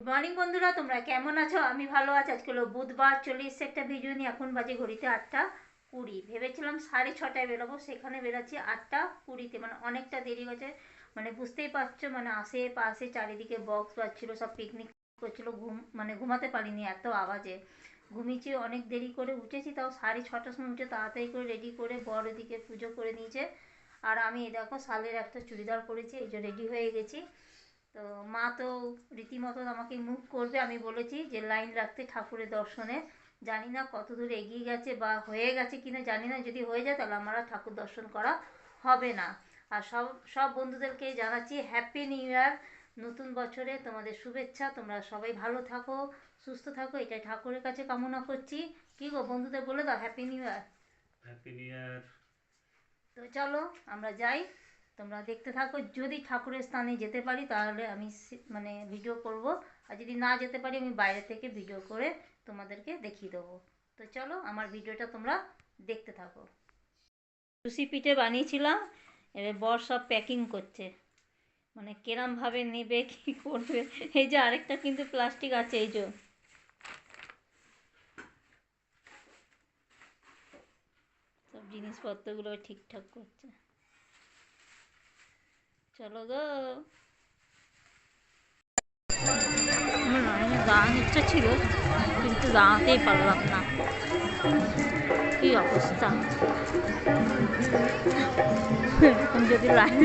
Morning বন্ধুরা, তোমরা কেমন আছো? আমি ভালো আছি। আজকে হলো বুধবার চল্লিশ একটা ভিডিও নিয়ে। এখন বাজে ঘড়িতে আটটা কুড়ি। ভেবেছিলাম সাড়ে ছটায় বেরোবো, সেখানে বেরোচ্ছি আটটা কুড়িতে। মানে অনেকটা দেরি হয়েছে। মানে বুঝতেই পারছ মানে আশেপাশে চারিদিকে বক্স বাজছিল, সব পিকনিক করছিল, ঘুম মানে ঘুমাতে পারিনি এত আওয়াজে। ঘুমিয়েছি অনেক দেরি করে উঠেছি, তাও সাড়ে ছটার সময় উঠে তাড়াতাড়ি করে রেডি করে বড় দিকে পুজো করে নিয়েছে। আর আমি দেখো, শালের একটা চুড়িদার পরেছি, এই যে রেডি হয়ে গেছি। তো মা তো রীতিমতো আমাকে মুভ করবে আমি বলেছি যে লাইন রাখতে ঠাকুরের দর্শনে। জানি না কত দূর এগিয়ে গেছে বা হয়ে গেছে কিনা জানি না যদি হয়ে যায় তাহলে আমার ঠাকুর দর্শন করা হবে না। আর সব সব বন্ধুদেরকে জানাচ্ছি হ্যাপি নিউ ইয়ার নতুন বছরে তোমাদের শুভেচ্ছা তোমরা সবাই ভালো থাকো সুস্থ থাকো এটাই ঠাকুরের কাছে কামনা করছি। কি গো বন্ধুদের বলে দাও happy new year happy new year তো চলো আমরা যাই। তোমরা দেখতে থাকো। যদি ঠাকুরের স্থানে যেতে পারি, তাহলে আমি মানে ভিডিও করব। আর যদি না যেতে পারি, আমি বাইরে থেকে ভিডিও করে তোমাদেরকে দেখিয়ে দেবো। তো চলো, আমার ভিডিওটা তোমরা দেখতে থাকো। লুচি পিঠে বানিয়েছিলাম, এবার বর সব প্যাকিং করছে। মানে কেরমভাবে নেবে, কি করবে? এই যে আরেকটা কিন্তু প্লাস্টিক আছে, এই যে। সব জিনিসপত্রগুলো ঠিকঠাক করছে। চলো গো। আমার লাইনে ইচ্ছা ছিল কিন্তু দাঁড়াতেই পারলাম না। কি অবস্থা? এখন যদি লাইন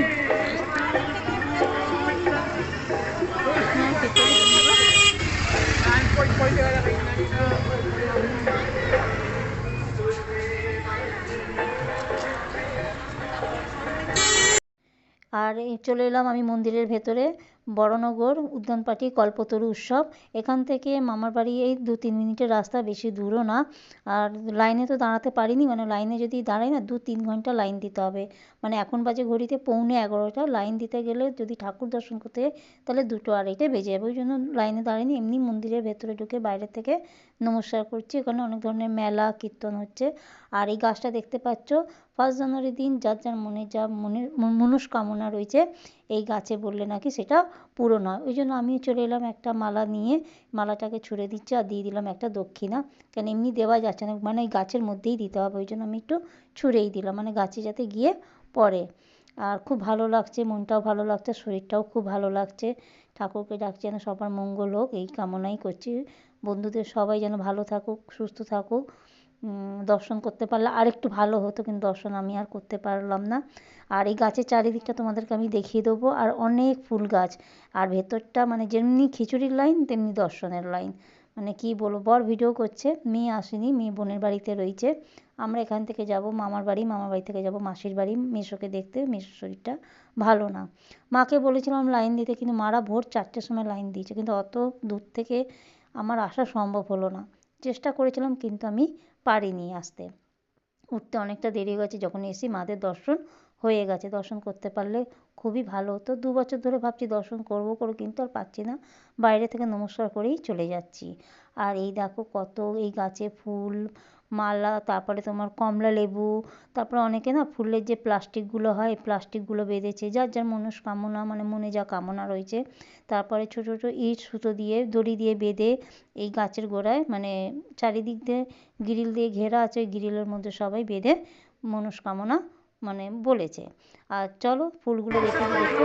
হ্যাঁ, ভেতরে আর চলে এলাম আমি মন্দিরের ভেতরে। বড়নগর উদ্যানপাটি কল্পতরু উৎসব। এখান থেকে মামার বাড়ি এই দু তিন মিনিটের রাস্তা, বেশি দূরও না। আর লাইনে তো দাঁড়াতে পারিনি মানে লাইনে যদি দাঁড়াই না, দু তিন ঘণ্টা লাইন দিতে হবে। মানে এখন বাজে ঘড়িতে পৌনে এগারোটা, লাইন দিতে গেলে যদি ঠাকুর দর্শন করতে তাহলে দুটো আড়াইটে বেজে যাবে। ওই জন্য লাইনে দাঁড়াইনি, এমনি মন্দিরের ভেতরে ঢুকে বাইরে থেকে নমস্কার করছি। এখানে অনেক ধরনের মেলা, কীর্তন হচ্ছে। আর এই গাছটা দেখতে পাচ্ছ, ফার্স্ট জানুয়ারির দিন যার যার মনে যা মনের মন- মনস্কামনা রয়েছে এই গাছে বললে নাকি সেটা পূরণ হয় ওই জন্য আমি চলে এলাম একটা মালা নিয়ে, মালাটাকে ছুঁড়ে দিচ্ছি আর দিয়ে দিলাম একটা দক্ষিণা। কেন এমনি দেওয়া যাচ্ছে না মানে এই গাছের মধ্যেই দিতে হবে। ওই জন্য আমি একটু ছুঁড়েই দিলাম মানে গাছে যাতে গিয়ে পড়ে। আর খুব ভালো লাগছে, মনটাও ভালো লাগছে, শরীরটাও খুব ভালো লাগছে। ঠাকুরকে ডাকছি যেন সবার মঙ্গল হোক, এই কামনাই করছি। বন্ধুদের সবাই যেন ভালো থাকুক, সুস্থ থাকুক। দর্শন করতে পারলে আর একটু ভালো হতো, কিন্তু দর্শন আমি আর করতে পারলাম না। আর এই গাছের চারিদিকটা তোমাদেরকে আমি দেখিয়ে দেবো। আর অনেক ফুল গাছ, আর ভেতরটা মানে যেমনি খিচুড়ির লাইন, তেমনি দর্শনের লাইন। মানে কি বলব, বর ভিডিও করছে, মেয়ে আসেনি, মেয়ে বোনের বাড়িতে রয়েছে। আমরা এখান থেকে যাব মামার বাড়ি মামার বাড়ি থেকে যাব মাসির বাড়ি মেসোকে দেখতে মেসোর শরীরটা ভালো না। মাকে বলেছিলাম লাইন দিতে, কিন্তু মারা ভোর চারটের সময় লাইন দিয়েছে, কিন্তু অত দূর থেকে আমার আসা সম্ভব হলো না। চেষ্টা করেছিলাম, কিন্তু আমি পারিনি আসতে। উঠতে অনেকটা দেরি হয়েছে যখন এসি মাদের দর্শন হয়ে গেছে। দর্শন করতে পারলে খুবই ভালো হতো। দু বছর ধরে ভাবছি দর্শন করব করব কিন্তু আর পাচ্ছি না। বাইরে থেকে নমস্কার করেই চলে যাচ্ছি। আর এই দেখো কত, এই গাছে ফুল মালা তারপরে তোমার কমলা লেবু তারপরে অনেকে না ফুলের যে প্লাস্টিকগুলো হয় প্লাস্টিকগুলো বেঁধেছে যার যার মনস্কামনা মানে মনে যা কামনা রয়েছে তারপরে ছোটো ছোটো ইট সুতো দিয়ে দড়ি দিয়ে বেঁধে এই গাছের গোড়ায় মানে চারিদিক দিয়ে গ্রিল দিয়ে ঘেরা আছে ওই গ্রিলের মধ্যে সবাই বেঁধে মনস্কামনা মানে বলেছে আর চলো ফুলগুলো দেখে দেখতে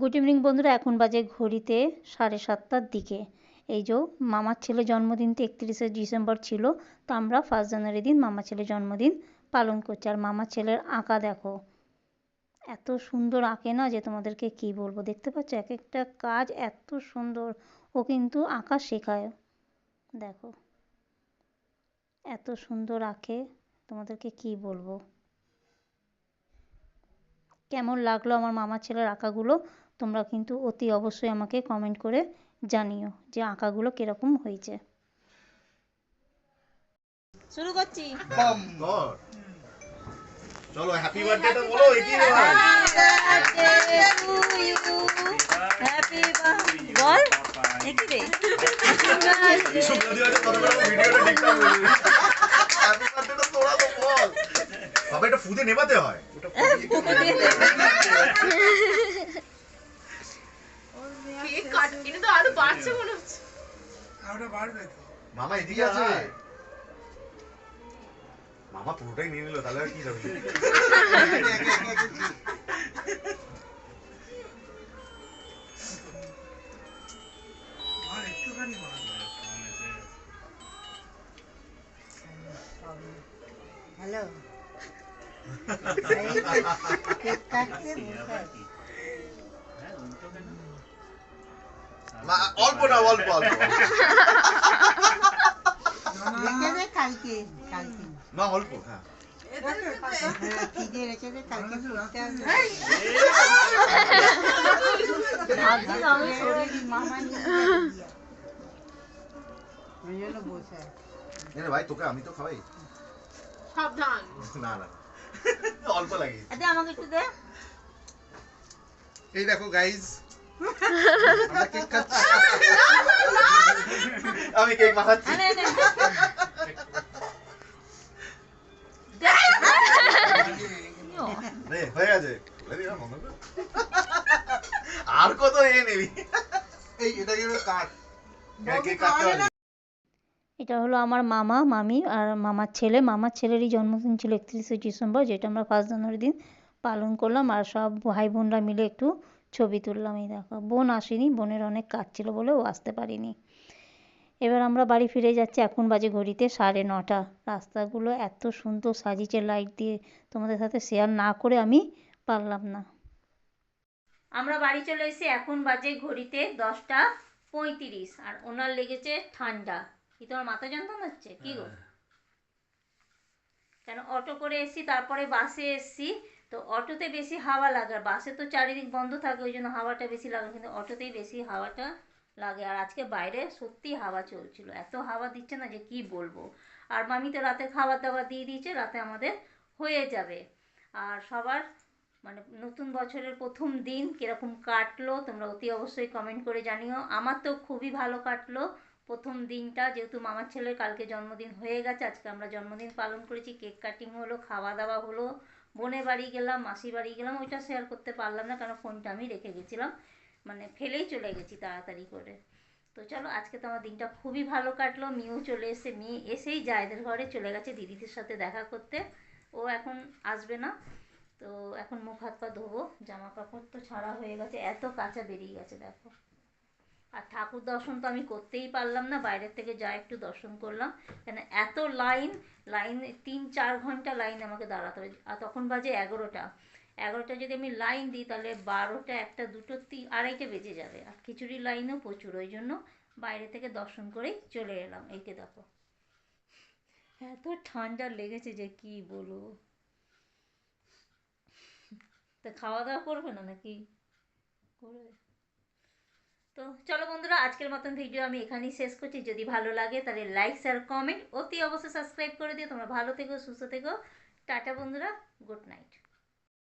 গুড ইভিনিং বন্ধুরা এখন বাজে ঘড়িতে সাড়ে সাতটার দিকে। এই যে মামার ছেলে জন্মদিন তো একত্রিশে ডিসেম্বর ছিল, তো আমরা ফার্স্ট জানুয়ারি দিন মামা ছেলের জন্মদিন পালন করছি। আর মামা ছেলের আঁকা দেখো, এত সুন্দর আঁকে না যে তোমাদেরকে কি বলব? দেখতে পাচ্ছ? এক একটা কাজ এত সুন্দর, ও কিন্তু আঁকা শেখায়। দেখো, এত সুন্দর আঁকে, তোমাদেরকে কি বলব? কেমন লাগল আমার মামা ছেলের আঁকাগুলো? তোমরা কিন্তু অতি অবশ্যই আমাকে কমেন্ট করে জানিও যে আঁকাগুলো কীরকম হয়েছে। শুরু করছি। চলো হ্যাপি বার্থডেটা বলো এগিয়ে ভাই? হ্যাপি বল একই রে? এইসব যদি কত বড় ভিডিওটা ঠিকঠাক হ্যাপি বার্থডেটা তোরা তো বল। বাবা এটা ফুদে নেবাতে হয়। ওটা ফুদে মামা পুরোটাই নিয়ে নিল তাহলে আর কি যাবে? হ্যালো। অল্প না অল্প অল্প। কালকে কালকে। মা অল্প হ্যাঁ। নে ভাই তোকে আমি তো খাওয়াই সাবধান না না অল্প লাগিয়ে দে আমাকে একটু দে এই দেখো গাইজ আমরা কেক খাচ্ছি আমি কেক মাখাচ্ছি হয়ে গেছে। আর কত এ নিবি? এই এটা কি কাট হবে এটা হলো আমার মামা মামি আর মামার ছেলে। মামার ছেলেরই জন্মদিন ছিল একত্রিশে ডিসেম্বর যেটা আমরা ফার্স্ট জানুয়ারি দিন পালন করলাম। আর সব ভাই বোনরা মিলে একটু ছবি তুললাম। এই দেখো বোন আসেনি বোনের অনেক কাজ ছিল বলে ও আসতে পারিনি। এবার আমরা বাড়ি ফিরে যাচ্ছি। এখন বাজে ঘড়িতে সাড়ে নটা। রাস্তাগুলো এত সুন্দর সাজিয়েছে লাইট দিয়ে। তোমাদের সাথে শেয়ার না করে আমি পারলাম না। আমরা বাড়ি চলে এসেছি। এখন বাজে ঘড়িতে দশটা পঁয়ত্রিশ আর ওনার লেগেছে ঠান্ডা। কি তোমার মাথা যন্ত্রণা হচ্ছে? কি গো? কেন অটো করে এসেছি তারপরে বাসে এসেছি। তো অটোতে বেশি হাওয়া লাগে আর বাসে তো চারিদিক বন্ধ থাকে ওই জন্য হাওয়াটা বেশি লাগে কিন্তু অটোতেই বেশি হাওয়াটা লাগে। আর আজকে বাইরে সত্যি হাওয়া চলছিল। এত হাওয়া দিচ্ছে না যে কি বলব। আর মামি তো রাতে খাবার দাবার দিয়ে দিয়েছে, রাতে আমাদের হয়ে যাবে। আর সবার মানে নতুন বছরের প্রথম দিন কীরকম কাটলো, তোমরা অতি অবশ্যই কমেন্ট করে জানিও। আমার তো খুবই ভালো কাটলো প্রথম দিনটা, যেহেতু মামার ছেলের কালকে জন্মদিন হয়ে গেছে, আজকে আমরা জন্মদিন পালন করেছি, কেক কাটিং হলো খাওয়া দাওয়া হলো, বোনের বাড়ি গেলাম মাসি বাড়ি গেলাম, ওইটা শেয়ার করতে পারলাম না কারণ ফোনটা আমি রেখে গেছিলাম। মানে ফেলেই চলে গেছি তাড়াতাড়ি করে। তো চলো, আজকে তো আমার দিনটা খুবই ভালো কাটলো। মিও চলে এসে মেয়ে এসেই জায়দের ঘরে চলে গেছে দিদিদের সাথে দেখা করতে। ও এখন আসবে না, তো এখন মুখ হাত পা ধোবো জামা কাপড় তো ছাড়া হয়ে গেছে, এত কাঁচা বেরিয়ে গেছে, দেখো। আর ঠাকুর দর্শন তো আমি করতেই পারলাম না, বাইরের থেকে যা একটু দর্শন করলাম। কেন, এত লাইন লাইন তিন চার ঘণ্টা লাইন আমাকে দাঁড়াতে হবে আর তখন বাজে এগারোটা। এগারোটা যদি আমি লাইন দিই, তাহলে বারোটা, একটা, দুটো তিন আড়াইটে বেজে যাবে। আর খিচুড়ি লাইনও প্রচুর, ওই জন্য বাইরে থেকে দর্শন করেই চলে এলাম। এইকে দেখো। এত ঠান্ডা লেগেছে যে কি বলব? তা খাওয়া দাওয়া করবে না নাকি? করবে। তো চলো বন্ধুরা, আজকের মতন ভিডিও আমি এখানেই শেষ করছি। যদি ভালো লাগে, তাহলে লাইক শেয়ার কমেন্ট অতি অবশ্যই সাবস্ক্রাইব করে দিও। তোমরা ভালো থেকো, সুস্থ থেকো। টাটা বন্ধুরা গুড নাইট